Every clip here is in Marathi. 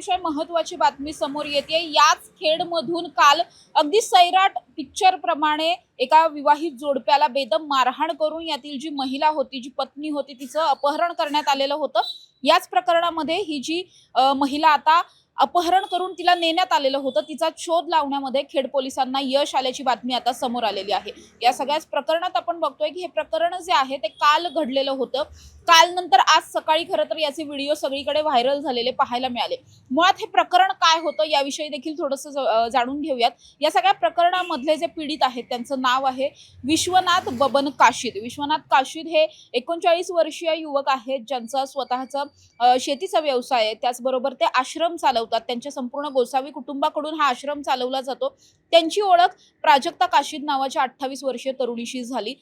अतिशय महत्वाची बातमी समोर येते. याच खेडमधून काल अगदी सैराट पिक्चर प्रमाणे एका विवाहित जोडप्याला बेदम मारहाण करून यातील जी महिला होती जी पत्नी होती तिचं अपहरण करण्यात आलेलं होतं. याच प्रकरणामध्ये ही जी महिला आता अपहरण करून तिला नेण्यात आलेलं होतं. तिचा शोध लावण्यामध्ये खेड पोलिसांना यश आल्याची बातमी आता समोर आलेली आहे. या सगळ्याच प्रकरणात आपण बघतोय की हे प्रकरण जे आहे ते काल घडलेलं होतं. काल नंतर आज सकाळी खरं तर याचे व्हिडिओ सगळीकडे व्हायरल झालेले पाहायला मिळाले. मुळात हे प्रकरण काय होतं याविषयी देखील थोडंसं जाणून घेऊयात. या सगळ्या प्रकरणामधले जे पीडित आहेत त्यांचं नाव आहे विश्वनाथ बबन काशीद. विश्वनाथ काशीद हे एकोणचाळीस वर्षीय युवक आहेत ज्यांचा स्वतःचा शेतीचा व्यवसाय आहे. त्याचबरोबर ते आश्रम चालवतात. त्यांच्या संपूर्ण गोसावी कुटुंबाकडून हा आश्रम चालवला जातो. त्यांची ओळख प्राजक्ता काशीद नावाच्या अठ्ठावीस वर्षीय तरुणीशी झाली.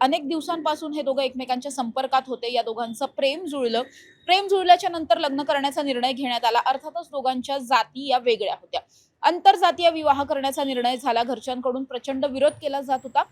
अनेक दिवसांपासून हे दोघं एकमेकांच्या संपर्कात होते. या दोघांचं प्रेम जुळलं. प्रेम जुळल्याच्या नंतर लग्न करण्याचा निर्णय घेण्यात आला. अर्थातच दोघांच्या जाती या वेगळ्या होत्या. आंतरजातीय विवाह करण्याचा निर्णय झाला. घरच्यांकडून प्रचंड विरोध केला जात होता.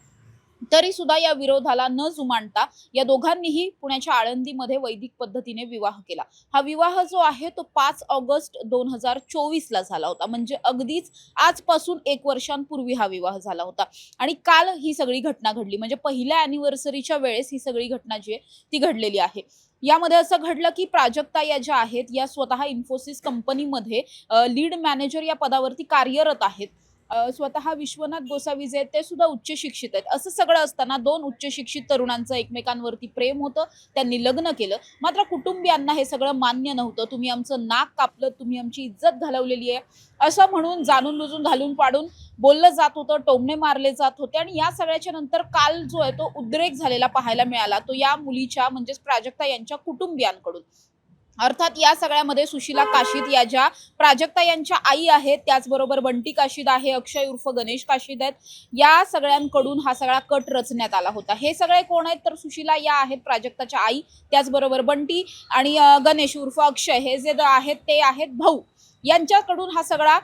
तरी सुद्धा या विरोधाला न जुमानता या दोघांनीही पुण्याच्या आळंदीमध्ये वैदिक पद्धतीने विवाह केला. हा विवाह जो आहे तो पाच ऑगस्ट दोन हजार चोवीस ला झाला होता. म्हणजे अगदीच आजपासून एक वर्षांपूर्वी हा विवाह झाला होता. आणि काल ही सगळी घटना घडली. म्हणजे पहिल्या अॅनिव्हर्सरीच्या वेळेस ही सगळी घटना जी आहे ती घडलेली आहे. यामध्ये असं घडलं की प्राजक्ता या ज्या आहेत या स्वतः इन्फोसिस कंपनीमध्ये लीड मॅनेजर या पदावरती कार्यरत आहेत. स्वतः विश्वनाथ गोसावी जे आहेत ते सुद्धा उच्च शिक्षित आहेत. असं सगळं असताना दोन उच्च शिक्षित तरुणांचं एकमेकांवरती प्रेम होतं त्यांनी लग्न केलं. मात्र कुटुंबियांना हे सगळं मान्य नव्हतं. तुम्ही आमचं नाक कापलं तुम्ही आमची इज्जत घालवलेली आहे. असं म्हणून जाणून बुजून घालून पाडून बोललं जात होतं टोमणे मारले जात होते आणि या सगळ्याच्या नंतर काल जो आहे तो उद्रेक झालेला पाहायला मिळाला. तो या मुलीच्या म्हणजेच प्राजक्ता यांच्या कुटुंबियांकडून. अर्थात या सगळ्यामध्ये सुशिला काशीद या ज्या प्राजक्ता यांच्या आई आहेत त्याचबरोबर बंटी काशीद आहे अक्षय उर्फ गणेश काशीद आहेत या सगळ्यांकडून हा सगळा कट रचण्यात आला होता. हे सगळे कोण आहेत? तर सुशिला या आहेत प्राजक्ताच्या आई त्याचबरोबर बंटी आणि गणेश उर्फ अक्षय. हे जे आहेत ते आहेत भाऊ. यांच्याकडून हा सगळा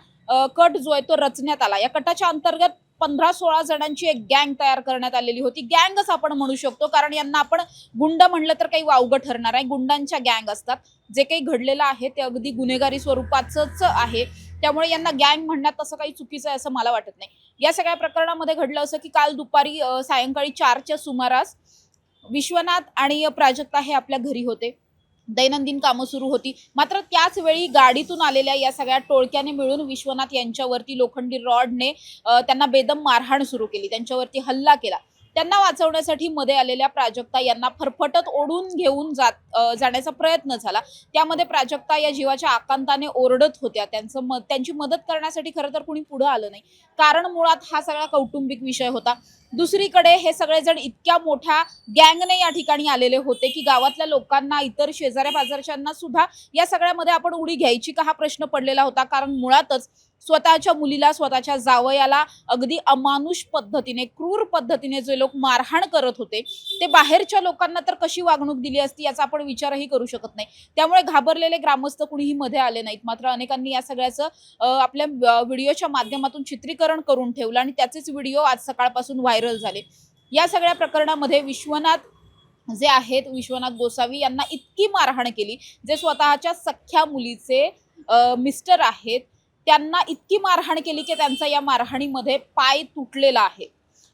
कट जो आहे तो रचण्यात आला. या कटाच्या अंतर्गत पंधरा सोळा जणांची एक गँग तयार करण्यात आलेली होती. गँगच आपण म्हणू शकतो कारण यांना आपण गुंड म्हणलं तर काही वावगं ठरणार आहे गुंडांच्या गँग असतात. जे काही घडलेलं आहे ते अगदी गुन्हेगारी स्वरूपाचंच आहे. त्यामुळे यांना गँग म्हणण्यात तसं काही चुकीचं आहे असं मला वाटत नाही. या सगळ्या प्रकरणामध्ये घडलं असं की काल दुपारी सायंकाळी चारच्या सुमारास विश्वनाथ आणि प्राजक्ता हे आपल्या घरी होते. दैनंदिन कामं सुरू होती. मात्र त्याच वेळी गाडीतून आलेल्या या सगळ्या टोळक्याने मिळून विश्वनाथ यांच्यावरती लोखंडी रॉडने त्यांना बेदम मारहाण सुरू केली. त्यांच्यावरती हल्ला केला. त्यांना वाचवण्यासाठी मध्ये आलेल्या प्राजक्ता यांना फरफटत ओढून घेऊन जात जाण्याचा प्रयत्न झाला. त्यामध्ये प्राजक्ता या जीवाच्या आकांताने ओरडत होत्या. त्यांचं म त्यांची मदत करण्यासाठी खरं तर कुणी पुढं आलं नाही. कारण मुळात हा सगळा कौटुंबिक विषय होता. दुसरीकडे हे सगळेजण इतक्या मोठ्या गँगने या ठिकाणी आलेले होते की गावातल्या लोकांना इतर शेजाऱ्या पाजारच्यांना सुद्धा या सगळ्यामध्ये आपण उडी घ्यायची का हा प्रश्न पडलेला होता. कारण मुळातच स्वतःच्या मुलीला स्वतःच्या जावयाला अगदी अमानुष पद्धतीने क्रूर पद्धतीने जे लोक मारहाण करत होते ते बाहेरच्या लोकांना तर कशी वागणूक दिली असती याचा आपण विचारही करू शकत नाही. त्यामुळे घाबरलेले ग्रामस्थ कुणीही मध्ये आले नाहीत. मात्र अनेकांनी या सगळ्याचं आपल्या व्हिडिओच्या माध्यमातून चित्रीकरण करून ठेवलं आणि त्याचेच व्हिडिओ आज सकाळपासून व्हायरल व्हायरल झाले. या सगळ्या प्रकरणामध्ये विश्वनाथ जे आहेत विश्वनाथ गोसावी यांना इतकी मारहाण केली जे स्वतःच्या सख्ख्या मुलीचे मिस्टर आहेत त्यांना इतकी मारहाण केली की त्यांचा या मारहाणीमध्ये पाय तुटलेला आहे.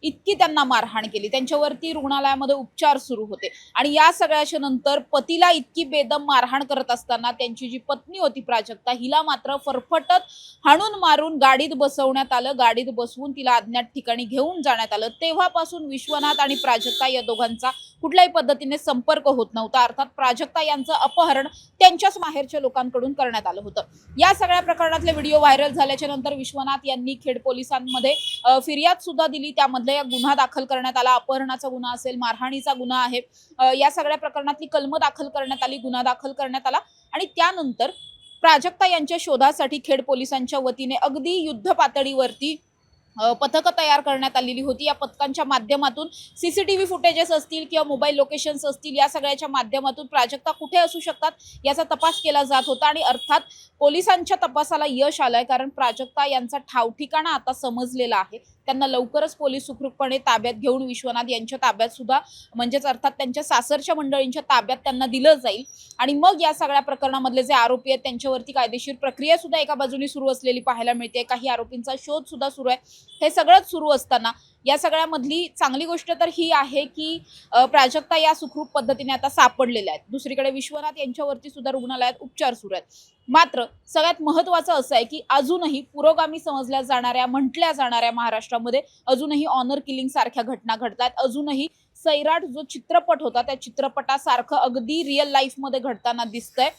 इतकी त्यांना मारहाण केली. त्यांच्यावरती रुग्णालयामध्ये उपचार सुरू होते. आणि या सगळ्याच्या नंतर पतीला इतकी बेदम मारहाण करत असताना त्यांची जी पत्नी होती प्राजक्ता हिला मात्र फरफटत हाणून मारून गाडीत बसवण्यात आलं. गाडीत बसवून तिला अज्ञात ठिकाणी घेऊन जाण्यात आलं. तेव्हापासून विश्वनाथ आणि प्राजक्ता या दोघांचा कुठल्याही पद्धतीने संपर्क होत नव्हता. अर्थात प्राजक्ता यांचं अपहरण त्यांच्याच माहेरच्या लोकांकडून करण्यात आलं होतं. या सगळ्या प्रकरणातले व्हिडिओ व्हायरल झाल्याच्यानंतर विश्वनाथ यांनी खेड पोलिसांमध्ये फिर्याद सुद्धा दिली. त्यामध्ये या गुन्हा दाखल करण्यात आला. अपहरणाचा गुन्हा असेल मारहाणीचा गुन्हा आहे. या सगळ्या प्रकरणातली कलम दाखल करण्यात आली गुन्हा दाखल करण्यात आला. आणि त्यानंतर प्राजक्ता यांच्या शोधासाठी खेड पोलिसांच्या वतीने अगदी युद्ध पातळीवरती पथकं तयार करण्यात आलेली होती. या पथकांच्या माध्यमातून सीसीटीव्ही फुटेजेस असतील किंवा मोबाईल लोकेशन्स असतील या सगळ्याच्या माध्यमातून प्राजक्ता कुठे असू शकतात याचा तपास केला जात होता. आणि अर्थात पोलिसांच्या तपासाला यश आलंय कारण प्राजक्ता यांचा ठाव ठिकाणा आता समजलेला आहे. त्यांना लवकरच पोलीस सुखरूपपणे ताब्यात घेऊन विश्वनाथ यांच्या ताब्यात सुद्धा म्हणजेच अर्थात त्यांच्या सासरच्या मंडळींच्या ताब्यात त्यांना दिलं जाईल. आणि मग या सगळ्या प्रकरणामधले जे आरोपी आहेत त्यांच्यावरती कायदेशीर प्रक्रिया सुद्धा एका बाजूने सुरू असलेली पाहायला मिळते. काही आरोपींचा शोध सुद्धा सुरू आहे. हे सगळंच सुरू असताना या सगळ्यामधली चांगली गोष्ट तर ही आहे की प्राजक्ता या सुखरूप पद्धतीने आता सापडलेल्या आहेत. दुसरीकडे विश्वनाथ यांच्यावरती सुद्धा रुग्णालयात उपचार सुरू आहेत. मात्र सगळ्यात महत्वाचं असं आहे की अजूनही पुरोगामी समजल्या जाणाऱ्या म्हटल्या जाणाऱ्या महाराष्ट्रामध्ये अजूनही ऑनर किलिंग सारख्या घटना घडतात अजूनही सैराट जो चित्रपट होता त्या चित्रपटासारखं अगदी रिअल लाईफमध्ये घडताना दिसतंय.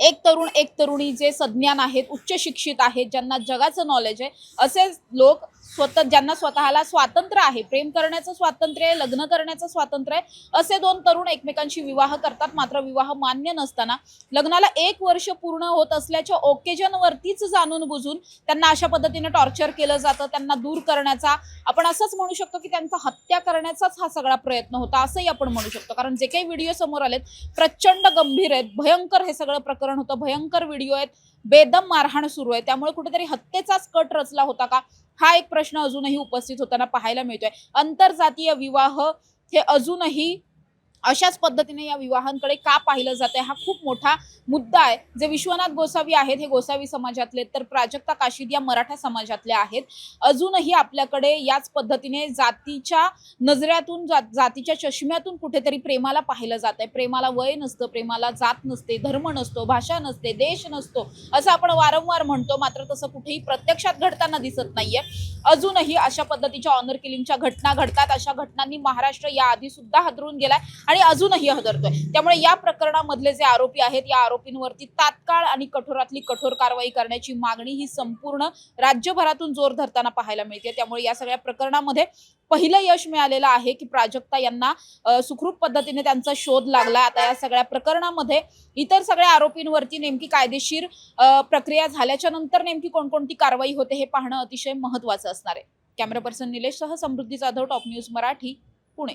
एक तरुण एक तरुणी जे सज्ञान आहेत उच्च शिक्षित आहेत ज्यांना जगाचं नॉलेज आहे असे लोक स्वतः ज्यांना स्वतःला स्वातंत्र्य आहे प्रेम करण्याचं स्वातंत्र्य आहे लग्न करण्याचं स्वातंत्र्य आहे असे दोन तरुण एकमेकांशी विवाह करतात. मात्र विवाह मान्य नसताना लग्नाला एक वर्ष पूर्ण होत असल्याच्या ओकेजनवरतीच जाणून बुजून त्यांना अशा पद्धतीने टॉर्चर केलं जातं. त्यांना दूर करण्याचा आपण असंच म्हणू शकतो की त्यांचा हत्या करण्याचाच हा सगळा प्रयत्न होता असंही आपण म्हणू शकतो. कारण जे काही व्हिडिओ समोर आलेत प्रचंड गंभीर आहेत भयंकर हे सगळं प्रकरण होतं. भयंकर व्हिडिओ आहेत. बेदम मारहाण सुरू आहे. त्यामुळे कुठेतरी हत्येचाच कट रचला होता का? हा एक प्रश्न अजूनही उपस्थित होताना पाहायला मिळतोय. आंतरजातीय विवाह हे अजूनही अशाच पद्धतीने या विवाहांकडे का पाहिलं जात आहे हा खूप मोठा मुद्दा आहे. जे विश्वनाथ गोसावी आहेत हे गोसावी समाजातले तर प्राजक्ता काशीद या मराठा समाजातले आहेत. अजूनही आपल्याकडे याच पद्धतीने जातीच्या नजऱ्यातून जात जातीच्या चष्म्यातून कुठेतरी प्रेमाला पाहिलं जात आहे प्रेमाला वय नसतं प्रेमाला जात नसते धर्म नसतो भाषा नसते देश नसतो असं आपण वारंवार म्हणतो. मात्र तसं कुठेही प्रत्यक्षात घडताना दिसत नाहीये. अजूनही अशा पद्धतीच्या ऑनर किलिंगच्या घटना घडतात. अशा घटनांनी महाराष्ट्र याआधी सुद्धा हादरून गेलाय. आणि अजूनही हजरतोय त्यामुळे या प्रकरणामधले जे आरोपी आहेत या आरोपींवरती तात्काळ आणि कठोरातली कठोर कारवाई करण्याची मागणी ही संपूर्ण राज्यभरातून जोर धरताना पाहायला मिळते. त्यामुळे या सगळ्या प्रकरणामध्ये पहिलं यश मिळालेलं आहे की प्राजक्ता यांना सुखरूप पद्धतीने त्यांचा शोध लागला. आता या सगळ्या प्रकरणामध्ये इतर सगळ्या आरोपींवरती नेमकी कायदेशीर प्रक्रिया झाल्याच्यानंतर नेमकी कोणकोणती कारवाई होते हे पाहणं अतिशय महत्वाचं असणार आहे. कॅमेरा पर्सन निलेश सह समृद्धी जाधव टॉप न्यूज मराठी पुणे.